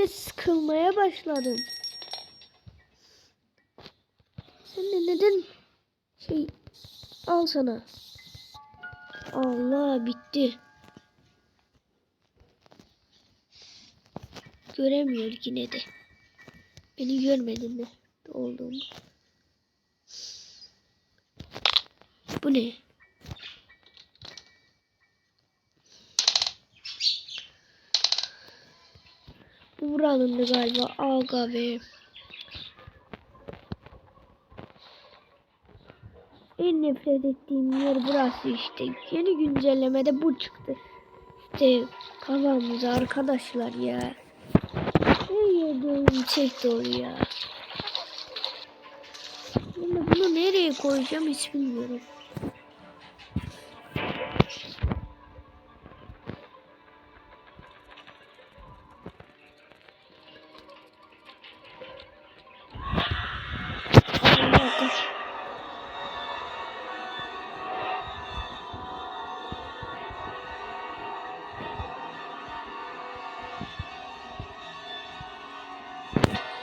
de sıkılmaya başladım. Sen de neden şey al sana. Allah bitti. Göremiyor yine de. Beni görmedin mi? Olduğumu. Bu ne? Bu buranın da galiba Aga ve en nefret ettiğim yer burası işte. Yeni güncellemede bu çıktı. İşte kafamız arkadaşlar ya. Yerde oyun çek dolu ya. Bunu nereye koyacağım hiç bilmiyorum.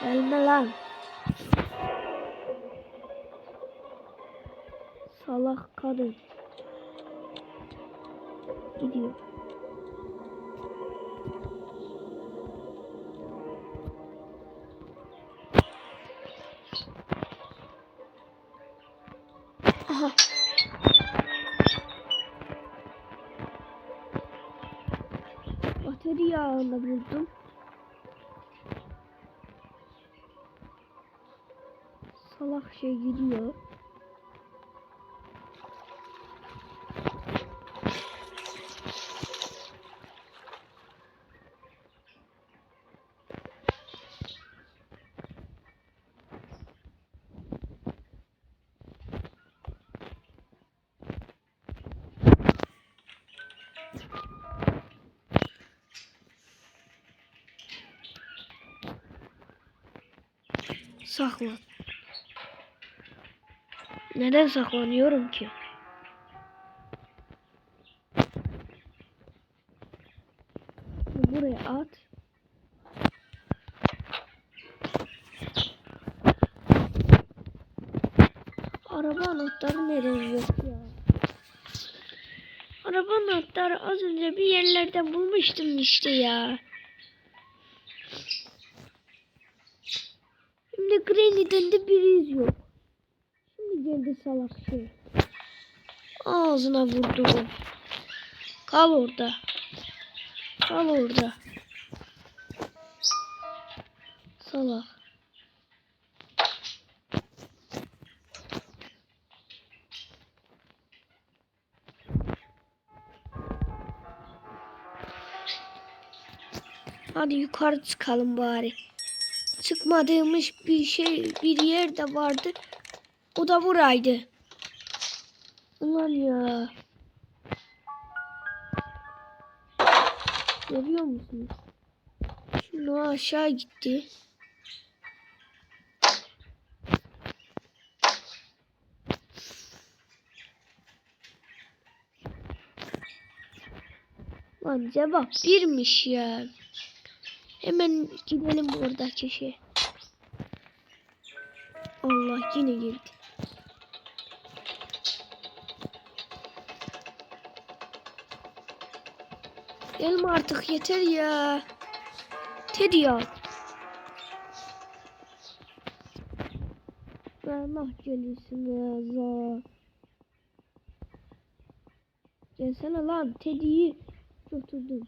Gelme lan. Salak kadın. Gidiyor. Aha. Bateri yağını buldum. Salak şey gidiyor. Saklan. Neden saklanıyorum ki? Buraya at. Araba anahtarı nereye yok ya? Araba anahtarı az önce bir yerlerden bulmuştum işte ya. Şimdi Granny'den de bir iz yok. Geldi salak şey. Ağzına vurdu. Kal orada. Kal orada. Salak. Hadi yukarı çıkalım bari. Çıkmadığımız bir şey bir yer de vardı. O da buraydı. Ulan ya. Görüyor musunuz? Şunu aşağı gitti. Lan cevap birmiş ya. Hemen gidelim buradaki şey. Allah yine girdi. Gelme artık yeter ya. Teddy ya. Allah geliyorsun ya. Gelsene lan Teddy'yi götürdüm.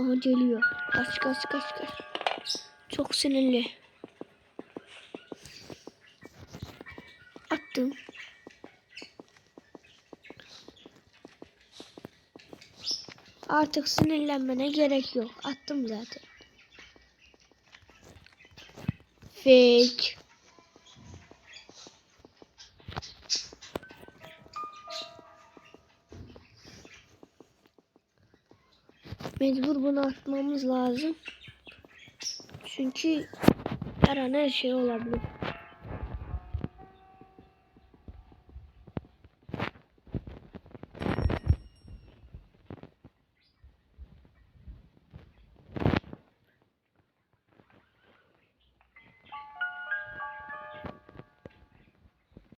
Aha geliyor. Kaç kaç kaç kaç. Çok sinirli. Attım. Artık sinirlenmene gerek yok. Attım zaten. Fake. Mecbur bunu atmamız lazım. Çünkü her an her şey olabilir.